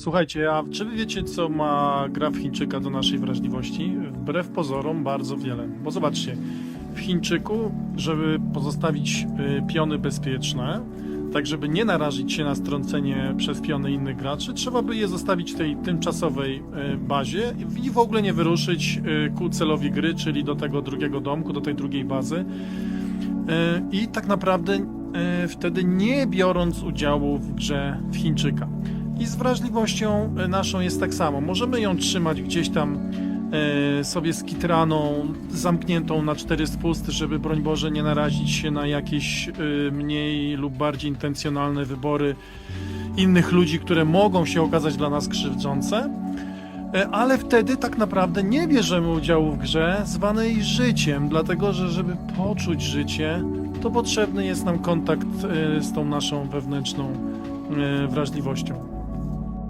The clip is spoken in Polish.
Słuchajcie, a czy wy wiecie, co ma gra w Chińczyka do naszej wrażliwości? Wbrew pozorom bardzo wiele. Bo zobaczcie, w Chińczyku, żeby pozostawić y, piony bezpieczne, tak żeby nie narazić się na strącenie przez piony innych graczy, trzeba by je zostawić w tej tymczasowej y, bazie i w ogóle nie wyruszyć y, ku celowi gry, czyli do tego drugiego domku, do tej drugiej bazy. I tak naprawdę wtedy nie biorąc udziału w grze w Chińczyka. I z wrażliwością e, naszą jest tak samo. Możemy ją trzymać gdzieś tam e, sobie skitraną, zamkniętą na cztery spusty, żeby broń Boże nie narazić się na jakieś e, mniej lub bardziej intencjonalne wybory innych ludzi, które mogą się okazać dla nas krzywdzące. Ale wtedy tak naprawdę nie bierzemy udziału w grze zwanej życiem, dlatego że żeby poczuć życie, to potrzebny jest nam kontakt z tą naszą wewnętrzną wrażliwością.